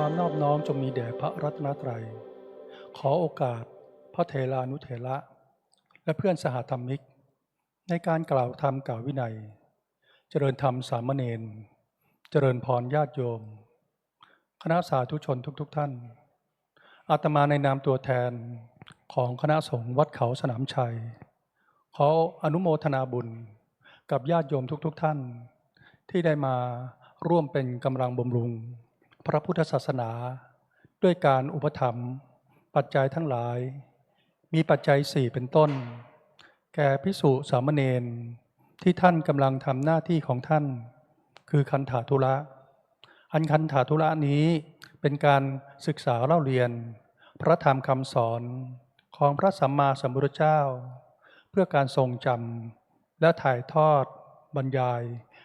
ความนอบน้อมจงมีแด่พระรัตนตรัย ขอโอกาสพระเทลานุเถระและเพื่อนสหธรรมิก ในการกล่าวธรรมกล่าววินัย เจริญธรรมสามเณรเจริญพรญาติโยม คณะสาธุชนทุก ๆทท่าน อาตมาในนามตัวแทนของคณะสงฆ์วัดเขาสนามชัย ขออนุโมทนาบุญกับญาติโยมทุก ๆทท่าน ที่ได้มาร่วมเป็นกำลังบำรุง พระพุทธศาสนา ด้วยการอุปถัมภ์ปัจจัยทั้งหลาย มีปัจจัยสี่เป็นต้น แก่พิสุสามเณรที่ท่านกำลังทำหน้าที่ของท่าน คือคันถาธุระ อันคันถาธุระนี้เป็นการศึกษาเล่าเรียน พระธรรมคำสอนของพระสัมมาสัมพุทธเจ้า เพื่อการทรงจำและถ่ายทอดบรรยาย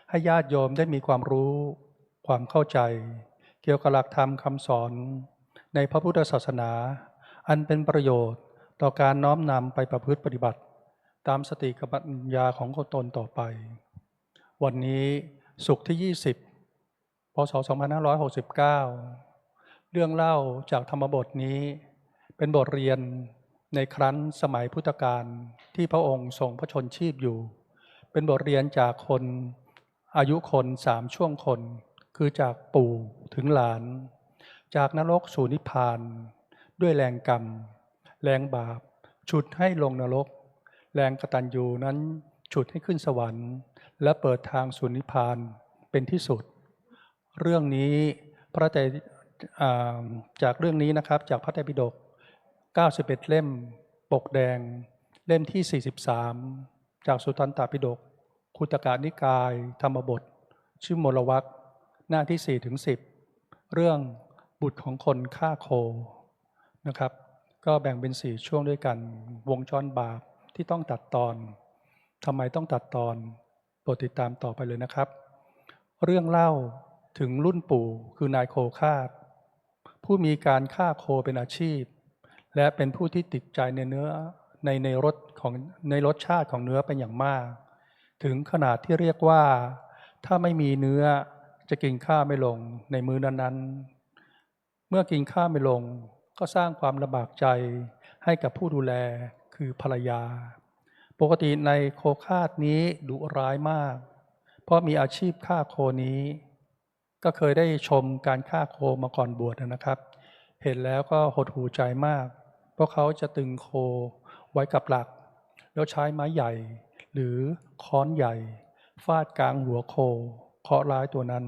ให้ญาติโยมได้มีความรู้ ความเข้าใจ กี่ยวกับหลักธรรมคำสอนในพระพุทธศาสนา อันเป็นประโยชน์ต่อการน้อมนำไปประพฤติปฏิบัติ ตามสติกับปัญญาของคนตนต่อไป วันนี้สุขที่ 20 พศ 2569 เรื่องเล่าจากธรรมบทนี้เป็นบทเรียนในครั้นสมัยพุทธกาลที่พระองค์ทรงพระชนชีพอยู่ เป็นบทเรียนจากคนอายุคนสามช่วงคน คือจากปู่ถึงหลาน จากนรกสู่นิพพาน ด้วยแรงกรรม แรงบาป ฉุดให้ลงนรก แรงกตัญญูนั้นฉุดให้ขึ้นสวรรค์ และเปิดทางสู่นิพพานเป็นที่สุด เรื่องนี้พระไตรอ่าจากเรื่องนี้นะครับจากพระไตรปิฎก91 เล่มปกแดง เล่มที่ 43 จากสุตันตปิฎกคุตกานิกาย ธรรมบท ชื่อมลวัก หน้าที่4ถึง10 เรื่องบุตรของคนฆ่าโคนะครับ ก็แบ่งเป็น 4 ช่วงด้วยกัน วงจรบาปที่ต้องตัดตอนทำไมต้องตัดตอนโปรดติดตามต่อไปเลยนะครับ เรื่องเล่าถึงรุ่นปู่คือนายโคคาดผู้มีการฆ่าโคเป็นอาชีพ และเป็นผู้ที่ติดใจในเนื้อในในรสของในรสชาติของเนื้อเป็นอย่างมาก ถึงขนาดที่เรียกว่า ถ้าไม่มีเนื้อ จะกินข้าวไม่ลงในมื้อนั้นๆ เมื่อกินข้าวไม่ลง ก็สร้างความลำบากใจให้กับผู้ดูแลคือภรรยา ปกติในโคคาดนี้ดุร้ายมาก เพราะมีอาชีพฆ่าโคนี้ ก็เคยได้ชมการฆ่าโคมาก่อนบวชนะครับ เห็นแล้วก็หดหูใจมาก เพราะเขาจะตึงโคไว้กับหลัก แล้วใช้ไม้ใหญ่ หรือค้อนใหญ่ ฟาดกลางหัวโค เคาะร้ายตัวนั้น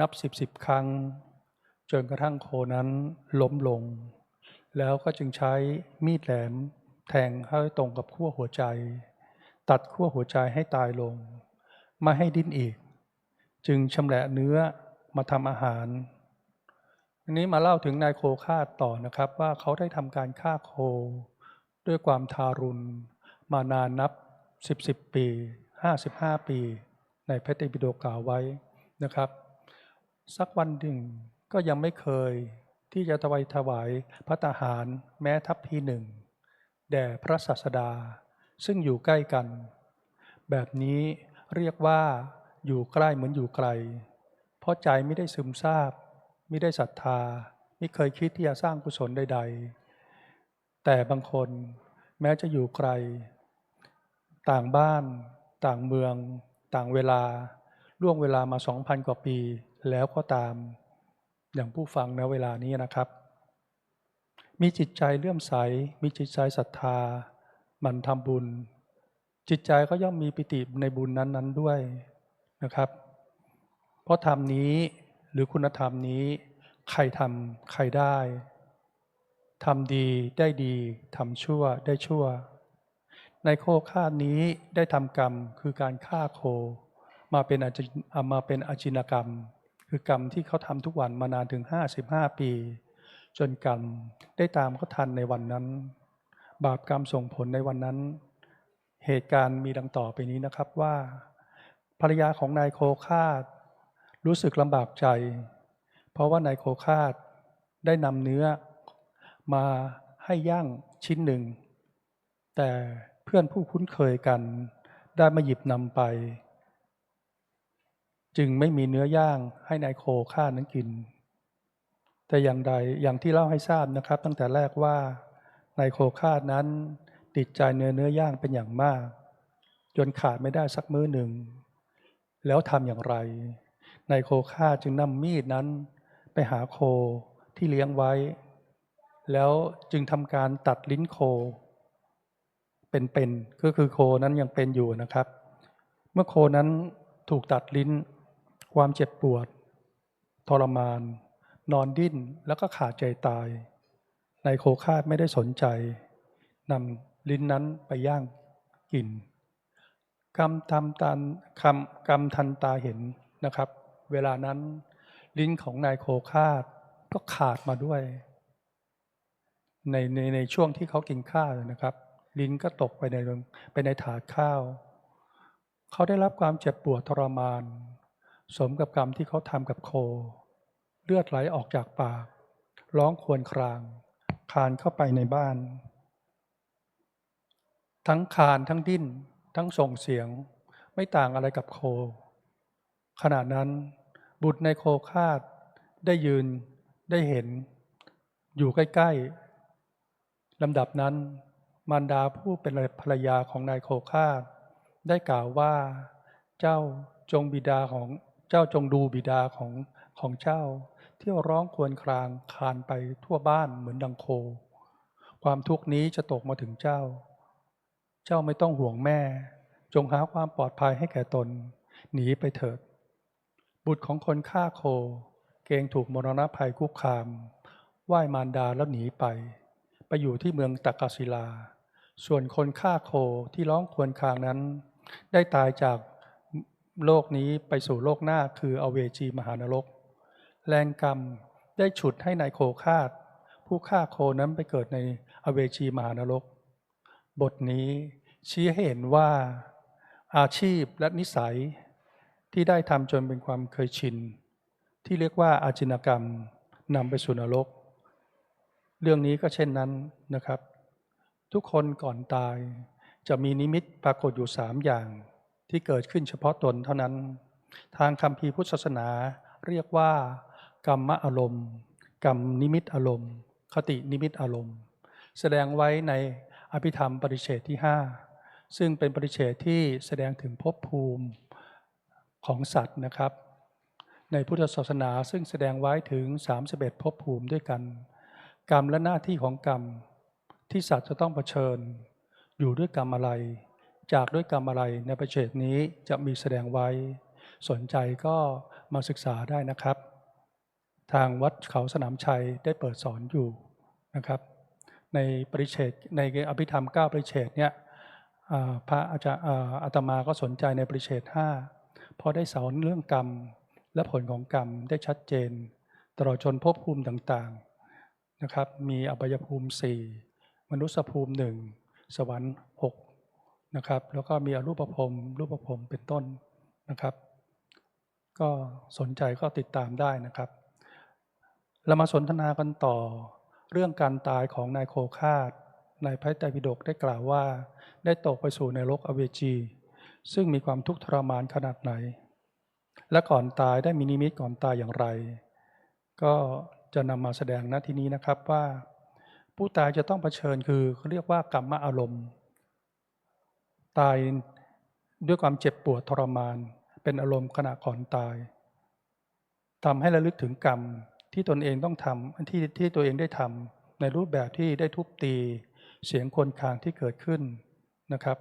นับสิบสิบครั้ง จนกระทั่งโคนั้นล้มลง แล้วก็จึงใช้มีดแหลมแทงเข้าให้ตรงกับขั้วหัวใจ ตัดขั้วหัวใจให้ตายลงไม่ให้ดิ้นอีก จึงชำแหละเนื้อมาทำอาหารอันนี้มาเล่าถึงนายโคฆ่าต่อนะครับ ว่าเขาได้ทำการฆ่าโค ด้วยความทารุณ มานานนับ 10 10 ปี 55 ปี ในพระไตรปิฎกกล่าวไว้นะครับ สักวันหนึ่งก็ยังไม่เคยที่จะถวายถวายพระตาหารแม้ทัพพีหนึ่งแด่พระศาสดา ซึ่งอยู่ใกล้กัน แบบนี้เรียกว่าอยู่ใกล้เหมือนอยู่ไกล เพราะใจไม่ได้ซึมซาบไม่ได้ศรัทธา ไม่เคยคิดที่จะสร้างกุศลใด ๆ แต่บางคนแม้จะอยู่ไกล ต่างบ้าน ต่างเมือง ต่างเวลาล่วงเวลามา 2,000 กว่าปีแล้วก็ตามอย่างผู้ฟังณเวลานี้นะครับ มีจิตใจเลื่อมใส มีจิตใจศรัทธา มันทำบุญ จิตใจก็ย่อมมีปิติในบุญนั้น ๆด้วยนะครับ เพราะธรรมนี้หรือคุณธรรมนี้ใครทำใครได้ทำดีได้ดีทำชั่วได้ชั่ว ในโคฆ่านี้ได้ทำกรรมคือการฆ่าโค มาเป็นอาจิมาเป็นอาจินกรรม คือกรรมที่เขาทำทุกวันมานานถึง 55 ปี จนกรรมได้ตามเขาทันในวันนั้น บาปกรรมส่งผลในวันนั้น เหตุการณ์มีดังต่อไปนี้นะครับว่า ภรรยาของนายโคคาดรู้สึกลำบากใจ เพราะว่านายโคคาดได้นำเนื้อมาให้ย่างชิ้นหนึ่ง แต่ พื่อนผู้คุ้นเคยกัน ได้มาหยิบนำไป จึงไม่มีเนื้อย่างให้นายโคฆ่านั้นกิน แต่อย่างใดอย่างที่เล่าให้ทราบนะครับ ตั้งแต่แรกว่านายโคคานั้นติดใจเนื้อเนื้อย่างเป็นอย่างมาก จนขาดไม่ได้สักมื้อหนึ่ง แล้วทำอย่างไรนายโคคาจึงนำมีดนั้น ไปหาโคที่เลี้ยงไว้ แล้วจึงทำการตัดลิ้นโค เป็นๆก็คือโคนั้นยังเป็นอยู่นะครับ เมื่อโคนั้นถูกตัดลิ้น ความเจ็บปวด ทรมาน นอนดิ้นแล้วก็ขาดใจตายนายโคคาดไม่ได้สนใจนำลิ้นนั้นไปย่างกินกรรมทำตันคำกรรมทันตาเห็นนะครับ เวลานั้นลิ้นของนายโคคาดก็ขาดมาด้วย ในในในช่วงที่เขากินข้าวนะครับ ลิ้นก็ตกไปในไปในถาดข้าว เขาได้รับความเจ็บปวดทรมาน สมกับกรรมที่เขาทำกับโค เลือดไหลออกจากปาก ร้องครวญคราง คานเข้าไปในบ้าน ทั้งคานทั้งดิ้น ทั้งส่งเสียง ไม่ต่างอะไรกับโค ขณะนั้น บุตรในโคคาดได้ยืนได้เห็น อยู่ใกล้ ๆลำดับนั้น มารดาผู้เป็นภรรยาของนายโคคาดได้กล่าวว่า เจ้าจงบิดาของเจ้าจงดูบิดาของของเจ้า ที่ร้องครวญครางคลานไปทั่วบ้านเหมือนดังโค ความทุกข์นี้จะตกมาถึงเจ้า เจ้าไม่ต้องห่วงแม่ จงหาความปลอดภัยให้แก่ตน หนีไปเถิด บุตรของคนฆ่าโค เกงถูกมรณะภัยคุกคาม ไหว้มารดาแล้วหนีไป ไปอยู่ที่เมืองตักกศิลา ส่วนคนฆ่าโคที่ร้องควญคางนั้น ได้ตายจากโลกนี้ไปสู่โลกหน้าคืออเวจีมหานรก แรงกรรมได้ฉุดให้ในายโคคาดผู้ฆ่าโคนั้นไปเกิดในอเวจีมหานรก บทนี้ชี้ให้เห็นว่าอาชีพและนิสัยที่ได้ทำจนเป็นความเคยชิน ที่เรียกว่าอาจินกรรมนำไปสู่นรก เรื่องนี้ก็เช่นนั้นนะครับ ทุกคนก่อนตายจะมีนิมิตปรากฏอยู่สามอย่างที่เกิดขึ้นเฉพาะตนเท่านั้น ทางคำพีพุทธศาสนาเรียกว่า กรรมอารมณ์ กรรมนิมิตอารมณ์ คตินิมิตอารมณ์ แสดงไว้ในอภิธรรมปริเฉดที่ 5 ซึ่งเป็นปริเฉดที่แสดงถึงภพภูมิของสัตว์นะครับ ในพุทธศาสนาซึ่งแสดงไว้ถึง 31ภพภูมิด้วยกัน กรรมและหน้าที่ของกรรม ที่สัตว์จะต้องเผชิญ อยู่ด้วยกรรมอะไร จากด้วยกรรมอะไรในประเฉดนี้จะมีแสดงไว้ สนใจก็มาศึกษาได้นะครับ ทางวัดเขาสนามชัยได้เปิดสอนอยู่นะครับ ในปริเฉดในอภิธรรม 9 ปริเฉดเนี่ยพระอาจารย์อาอาตมาก็สนใจในปริเฉด5พอได้สอนเรื่องกรรมและผลของกรรมได้ชัดเจน ตลอดจนภพภูมิต่างๆ นะครับ มีอบายภูมิ 4 มนุษยภูมิหนึ่งสวรรค์6นะครับแล้วก็มีอรูปภพรูปภพเป็นต้นนะครับ ก็สนใจก็ติดตามได้นะครับ เรามาสนทนากันต่อเรื่องการตายของนายโคคาดในพระไตรปิฎกได้กล่าวว่า ได้ตกไปสู่ในรกอเวจี ซึ่งมีความทุกข์ทรมานขนาดไหน และก่อนตายได้มีนิมิตก่อนตายอย่างไร ก็ จะนำมาแสดงณที่นี้นะครับว่า ผู้ตายจะต้องเผชิญคือเขาเรียกว่ากรรมอารมณ์ ตายด้วยความเจ็บปวดทรมาน เป็นอารมณ์ขณะก่อนตายทำให้ระลึกถึงกรรมที่ตนเองต้องทำที่ที่ตัวเองได้ทำในรูปแบบที่ได้ทุบตี เสียงคนคางที่เกิดขึ้นนะครับ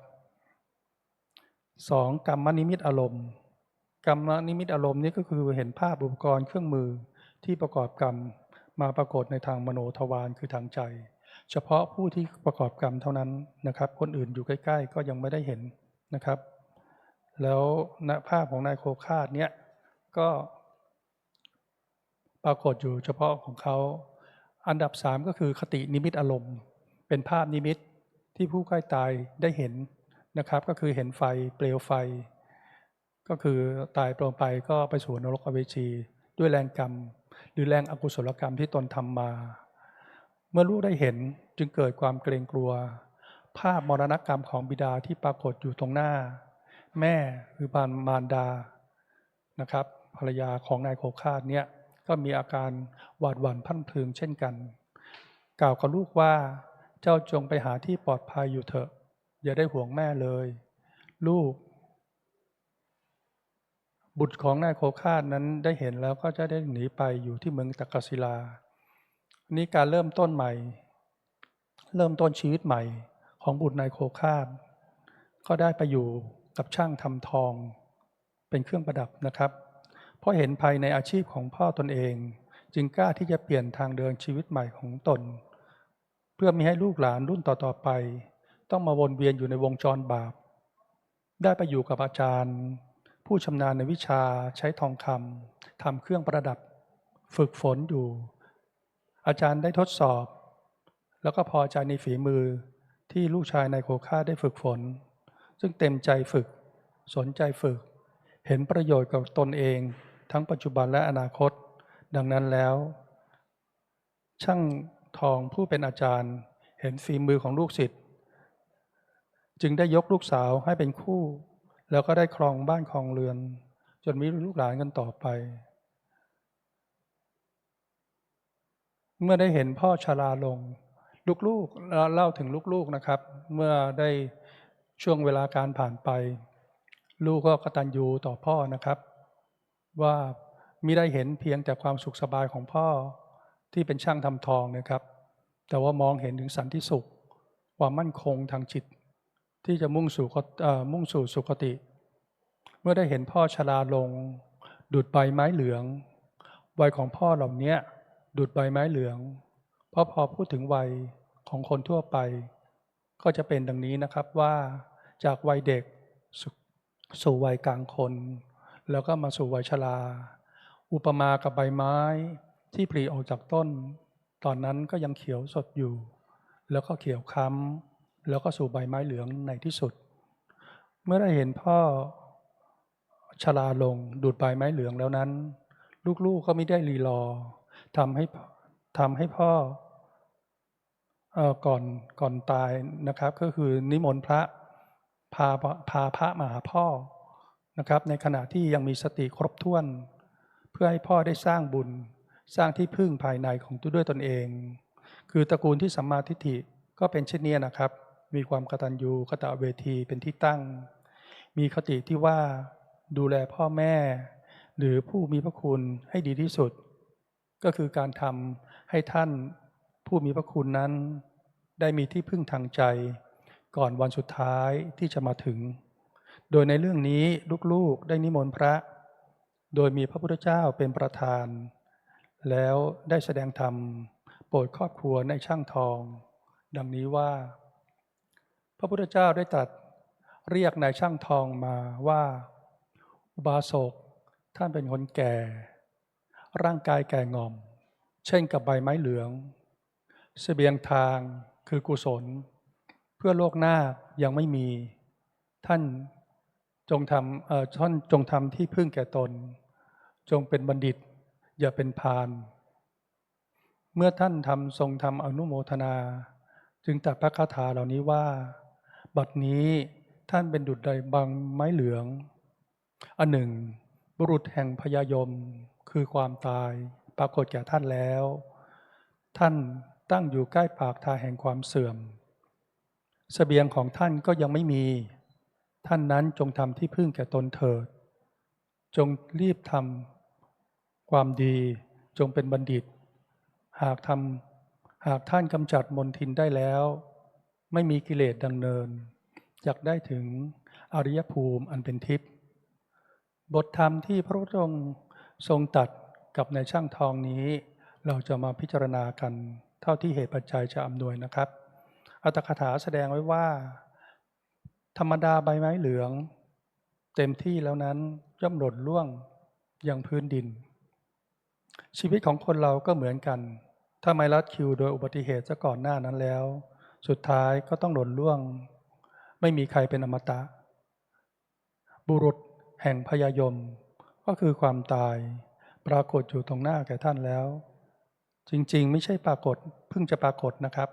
สองกรรมนิมิตอารมณ์ กรรมนิมิตอารมณ์นี้ก็คือเห็นภาพอุปกรณ์เครื่องมือที่ประกอบกรรม มาปรากฏในทางมโนทวารคือทางใจ เฉพาะผู้ที่ประกอบกรรมเท่านั้นนะครับ คนอื่นอยู่ใกล้ ๆ ก็ยังไม่ได้เห็นนะครับ แล้วณภาพของนายโคคาดเนี้ยก็ปรากฏอยู่เฉพาะของเขาอันดับสามก็คือคตินิมิตอารมณ์ เป็นภาพนิมิตที่ผู้ใกล้ตายได้เห็นนะครับ ก็คือเห็นไฟเปลวไฟ ก็คือตายลงไปก็ไปสู่นรกอเวจีด้วยแรงกรรม หรือแรงอกุศลกรรมที่ตนทำมา เมื่อลูกได้เห็นจึงเกิดความเกรงกลัว ภาพมรณกรรมของบิดาที่ปรากฏอยู่ตรงหน้า แม่คือบานมารดานะครับ ภรรยาของนายโคคาดเนี่ยก็มีอาการหวาดหวั่นพันพึงเช่นกัน กล่าวกับลูกว่าเจ้าจงไปหาที่ปลอดภัยอยู่เถอะ อย่าได้ห่วงแม่เลย ลูก บุตรของนายโคคาดนั้นได้เห็นแล้วก็จะได้หนีไปอยู่ที่เมืองตักกศิลา นี่การเริ่มต้นใหม่ เริ่มต้นชีวิตใหม่ของบุตรนายโคคาดก็ได้ไปอยู่กับช่างทำทอง เป็นเครื่องประดับนะครับ เพราะเห็นภัยในอาชีพของพ่อตนเอง จึงกล้าที่จะเปลี่ยนทางเดินชีวิตใหม่ของตน เพื่อม่ให้ลูกหลานรุ่นต่อๆไป ต้องมาวนเวียนอยู่ในวงจรบาป ได้ไปอยู่กับอาจารย์ ผู้ชำนาญในวิชาใช้ทองคำทำเครื่องประดับ ฝึกฝนอยู่ อาจารย์ได้ทดสอบ แล้วก็พอใจในฝีมือที่ลูกชายนายโคค่าได้ฝึกฝน ซึ่งเต็มใจฝึก สนใจฝึก เห็นประโยชน์กับตนเอง ทั้งปัจจุบันและอนาคต ดังนั้นแล้ว ช่างทองผู้เป็นอาจารย์ เห็นฝีมือของลูกศิษย์จึงได้ยกลูกสาวให้เป็นคู่ แล้วก็ได้ครองบ้านครองเรือน จนมีลูกหลานกันต่อไป เมื่อได้เห็นพ่อชราลง ลูกๆเล่าถึงลูกๆนะครับ เมื่อได้ช่วงเวลาการผ่านไป ลูกก็กตัญญูต่อพ่อนะครับ ว่ามิได้เห็นเพียงแต่ความสุขสบายของพ่อที่เป็นช่างทำทองนะครับ แต่ว่ามองเห็นถึงสันติสุข ความมั่นคงทางจิต ที่จะมุ่งสู่มุ่งสู่สุคติ เมื่อได้เห็นพ่อชราลง ดูดใบไม้เหลืองวัยของพ่อเหล่านี้ดูดใบไม้เหลือง เพราะพอพูดถึงวัยของคนทั่วไป ก็จะเป็นดังนี้นะครับว่าจากวัยเด็กสสู่วัยกลางคน แล้วก็มาสู่วัยชรา อุปมากับใบไม้ที่ปลีออกจากต้น ตอนนั้นก็ยังเขียวสดอยู่ แล้วก็เขียวค้ำ แล้วก็สู่ใบไม้เหลืองในที่สุด เมื่อได้เห็นพ่อชราลงดูดใบไม้เหลืองแล้วนั้น ลูกๆก็ไม่ได้รีรอทำให้ทำให้พ่อเอ่อก่อนก่อนตายนะครับ ก็คือนิมนต์พระพาพาพระมาหาพ่อนะครับ ในขณะที่ยังมีสติครบถ้วน เพื่อให้พ่อได้สร้างบุญสร้างที่พึ่งภายในของตัวด้วยตนเอง คือตระกูลที่สัมมาทิฏฐิก็เป็นเช่นนี้นะครับ มีความกตัญญูกตเวทีเป็นที่ตั้ง มีคติที่ว่าดูแลพ่อแม่ หรือผู้มีพระคุณให้ดีที่สุด ก็คือการทำให้ท่านผู้มีพระคุณนั้น ได้มีที่พึ่งทางใจ ก่อนวันสุดท้ายที่จะมาถึง โดยในเรื่องนี้ลูกๆได้นิมนต์พระ โดยมีพระพุทธเจ้าเป็นประธาน แล้วได้แสดงธรรมโปรดครอบครัวในช่างทอง ดังนี้ว่า พระพุทธเจ้าได้ตรัสเรียกนายช่างทองมาว่าอุบาสกท่านเป็นคนแก่ ร่างกายแก่งอม เช่นกับใบไม้เหลืองเสบียงทางคือกุศล เพื่อโลกหน้ายังไม่มี ท่านจงทำเอ่อท่านจงทำที่พึ่งแก่ตน จงเป็นบัณฑิต อย่าเป็นพาลเมื่อท่านทำทรงทำอนุโมทนา จึงตัดพระคาถาเหล่านี้ว่า บัดนี้ท่านเป็นดุจใดบางไม้เหลือง อันหนึ่ง บุรุษแห่งพยายมคือความตายปรากฏแก่ท่านแล้ว ท่านตั้งอยู่ใกล้ปากทางแห่งความเสื่อมเสบียงของท่านก็ยังไม่มี ท่านนั้นจงทำที่พึ่งแก่ตนเถิด จงรีบทำความดีจงเป็นบัณฑิต หากทำหากท่านกำจัดมนทินได้แล้ว ไม่มีกิเลสดังเนินอยากได้ถึงอริยภูมิอันเป็นทิพย์บทธรรมที่พระพุทธองค์ทรงตัดกับในช่างทองนี้ เราจะมาพิจารณากันเท่าที่เหตุปัจจัยจะอำนวยนะครับอัตถกถาแสดงไว้ว่า ธรรมดาใบไม้เหลือง เต็มที่แล้วนั้นย่อมหล่นล่วงยังพื้นดิน ชีวิตของคนเราก็เหมือนกัน ถ้าไม่รัดคิวโดยอุบัติเหตุซะก่อนหน้านั้นแล้ว สุดท้ายก็ต้องหล่นล่วง ไม่มีใครเป็นอมตะ บุรุษแห่งพยายม ก็คือความตาย ปรากฏอยู่ตรงหน้าแก่ท่านแล้ว จริงๆ ไม่ใช่ปรากฏเพิ่งจะปรากฏนะครับ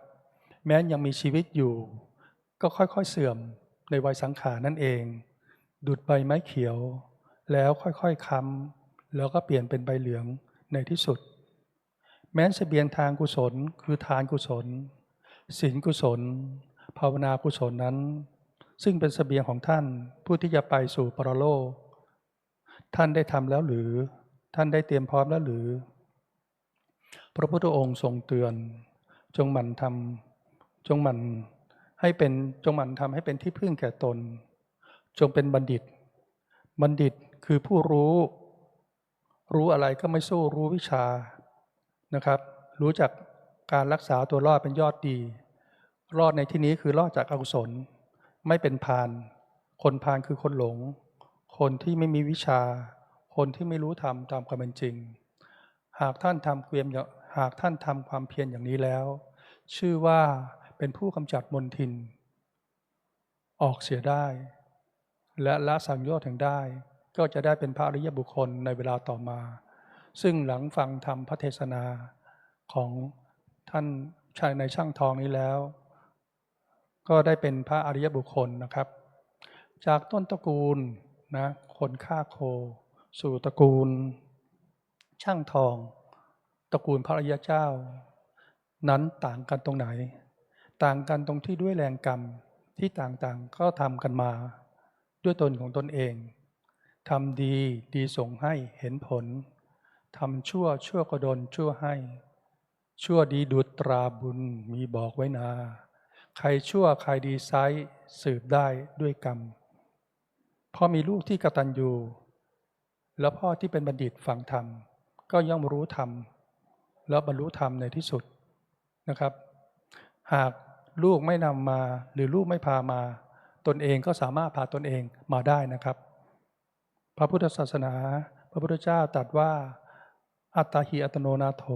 แม้ยังมีชีวิตอยู่ ก็ค่อยๆเสื่อมในวัยสังขารนั่นเองดุดใบไม้เขียว แล้วค่อยๆค้ำแล้วก็เปลี่ยนเป็นใบเหลืองในที่สุด แม้นเสบียงทางกุศลคือทานกุศล ศีลกุศล ภาวนากุศลนั้น ซึ่งเป็นเสบียงของท่านผู้ที่จะไปสู่ปรโลก ท่านได้ทำแล้วหรือ ท่านได้เตรียมพร้อมแล้วหรือ พระพุทธองค์ทรงเตือน จงหมั่นทำจงหมั่นให้เป็นจงหมั่นทำให้เป็นที่พึ่งแก่ตน จงเป็นบัณฑิต บัณฑิตคือผู้รู้ รู้อะไรก็ไม่สู้รู้วิชานะครับ รู้จัก การรักษาตัวรอดเป็นยอดดี รอดในที่นี้คือรอดจากอกุศล ไม่เป็นพาน คนพานคือคนหลง คนที่ไม่มีวิชา คนที่ไม่รู้ธรรมตามความเป็นจริง หากท่านทำเกวียมอย่างหากท่านทำความเพียรอย่างนี้แล้ว ชื่อว่าเป็นผู้กำจัดมนทิน ออกเสียได้ และละสังโยชน์ถึงได้ ก็จะได้เป็นพระอริยบุคคลในเวลาต่อมา ซึ่งหลังฟังธรรมพระเทศนาของ ท่านชายในช่างทองนี้แล้ว ก็ได้เป็นพระอริยบุคคลนะครับ จากต้นตระกูลนะคนฆ่าโค สู่ตระกูล ช่างทอง ตระกูลพระอริยเจ้า นั้นต่างกันตรงไหน ต่างกันตรงที่ด้วยแรงกรรมที่ต่างๆ ก็ทำกันมา ด้วยตนของตนเองทำดีดีส่งให้เห็นผลทำชั่วชั่วก็โดนชั่วให้ ชั่วดีดูตราบุญมีบอกไว้นา ใครชั่วใครดีไซส์สืบได้ด้วยกรรมพ่อมีลูกที่กตัญญูแล้วพ่อที่เป็นบัณฑิตฟังธรรม ก็ย่อมรู้ธรรม แล้วบรรลุธรรมในที่สุดนะครับ หากลูกไม่นำมาหรือลูกไม่พามา ตนเองก็สามารถพาตนเองมาได้นะครับ พระพุทธศาสนา พระพุทธเจ้าตรัสว่า อัตตาหิอัตโนนาโถ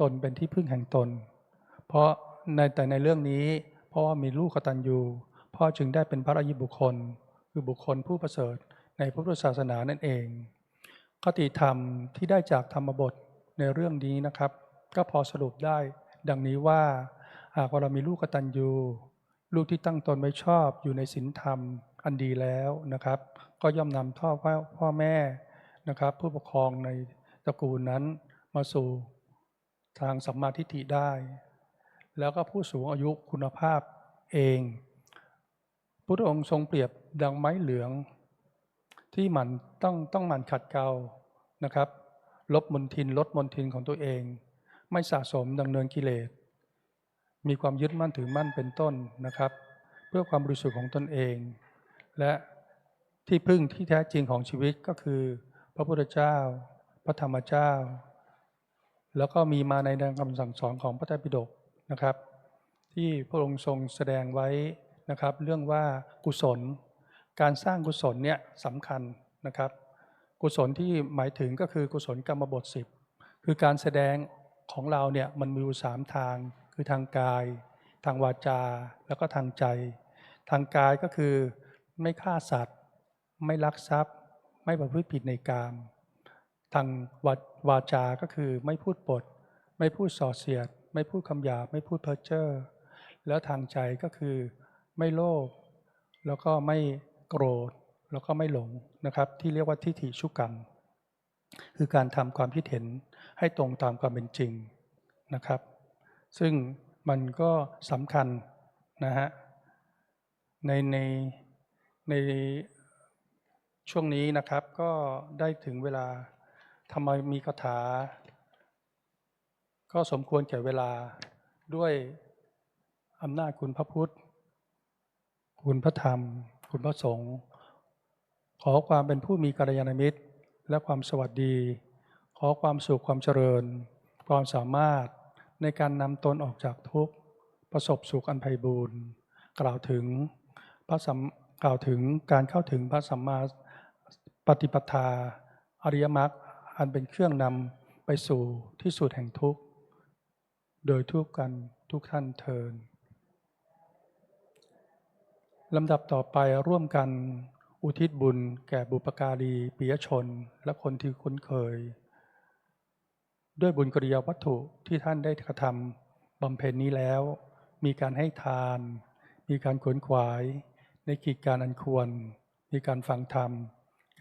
ตนเป็นที่พึ่งแห่งตน เพราะในแต่ในเรื่องนี้ เพราะว่ามีลูกกตัญญูพ่อจึงได้เป็นพระอริยบุคคล คือบุคคลผู้ประเสริฐในพระพุทธศาสนานั่นเองคติธรรมที่ได้จากธรรมบทในเรื่องนี้นะครับ ก็พอสรุปได้ดังนี้ว่า หากว่าเรามีลูกกตัญญูลูกที่ตั้งตนไว้ชอบอยู่ในศีลธรรมอันดีแล้วนะครับ ก็ย่อมนำท่อพ่อแม่นะครับ ผู้ปกครองในตระกูลนั้นมาสู่ ทางสัมมาทิฏฐิได้ แล้วก็ผู้สูงอายุคุณภาพเองพระองค์ทรงเปรียบดังไม้เหลือง ที่มันต้องต้องหมันขัดเกลานะครับ ลบมนทินลดมนทินของตัวเอง ไม่สะสมดังเนินกิเลส มีความยึดมั่นถือมั่นเป็นต้นนะครับ เพื่อความบริสุทธิ์ของตนเอง และที่พึ่งที่แท้จริงของชีวิตก็คือ พระพุทธเจ้า พระธรรมเจ้า แล้วก็มีมาในดังคำสั่งสอนของพระไตรปิฎกนะครับ ที่พระองค์ทรงแสดงไว้นะครับ เรื่องว่ากุศล การสร้างกุศลเนี่ยสำคัญนะครับ กุศลที่หมายถึงก็คือกุศลกรรมบทสิบคือการแสดงของเราเนี่ยมันมีอยู่สามทาง คือทางกาย ทางวาจา แล้วก็ทางใจ ทางกายก็คือไม่ฆ่าสัตว์ ไม่ลักทรัพย์ ไม่ประพฤติผิดในกาม ทางวาวาจาก็คือไม่พูดปด ไม่พูดส่อเสียด ไม่พูดคำหยาบไม่พูดเพ้อเจ้อแล้วทางใจก็คือไม่โลภแล้วก็ไม่โกรธ แล้วก็ไม่หลงนะครับ ที่เรียกว่าทิฏฐิชุกรรม คือการทำความคิดเห็นให้ตรงตามความเป็นจริงนะครับ ซึ่งมันก็สำคัญนะฮะในในในช่วงนี้นะครับก็ได้ถึงเวลา ทำไมมีคาถา ก็สมควรแก่เวลาด้วยอำนาจคุณพระพุทธ คุณพระธรรม คุณพระสงฆ์ขอความเป็นผู้มีกัลยาณมิตร และความสวัสดี ขอความสุขความเจริญ ความสามารถในการนำตนออกจากทุกข์ ประสบสุขอันไพบูรณ์กล่าวถึงพระสัมกล่าวถึงการเข้าถึงพระสัมมาปฏิปทาอริยมรรค อันเป็นเครื่องนำไปสู่ที่สุดแห่งทุกข์ โดยทุกกันทุกท่านเทินลำดับต่อไปร่วมกันอุทิศบุญแก่บุปการีปิยชนและคนที่คุ้นเคย ด้วยบุญกริยาวัตถุที่ท่านได้กระทำบำเพ็ญนี้แล้ว มีการให้ทาน มีการขวนขวาย ในกิจการอันควร มีการฟังธรรม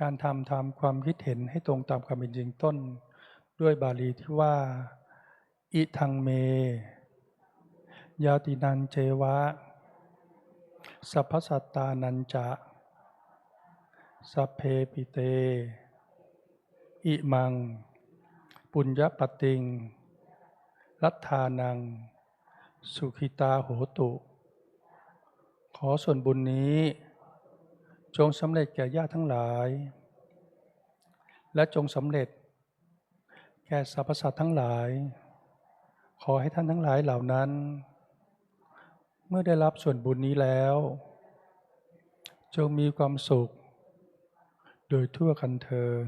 การทำทำความคิดเห็นให้ตรงตามความเป็นจริงต้น ด้วยบาลีที่ว่า อิทังเม ยาตินันเจวะ สัพพสัตตานันจะ สัพเพปิเต อิมัง ปุญญปติง รัตธานัง สุขิตาโหตุ ขอส่วนบุญนี้ จงสำเร็จแก่ญาติทั้งหลาย และจงสำเร็จ แก่สรรพสัตว์ทั้งหลาย ขอให้ท่านทั้งหลายเหล่านั้น เมื่อได้รับส่วนบุญนี้แล้ว จงมีความสุข โดยทั่วกันเทิน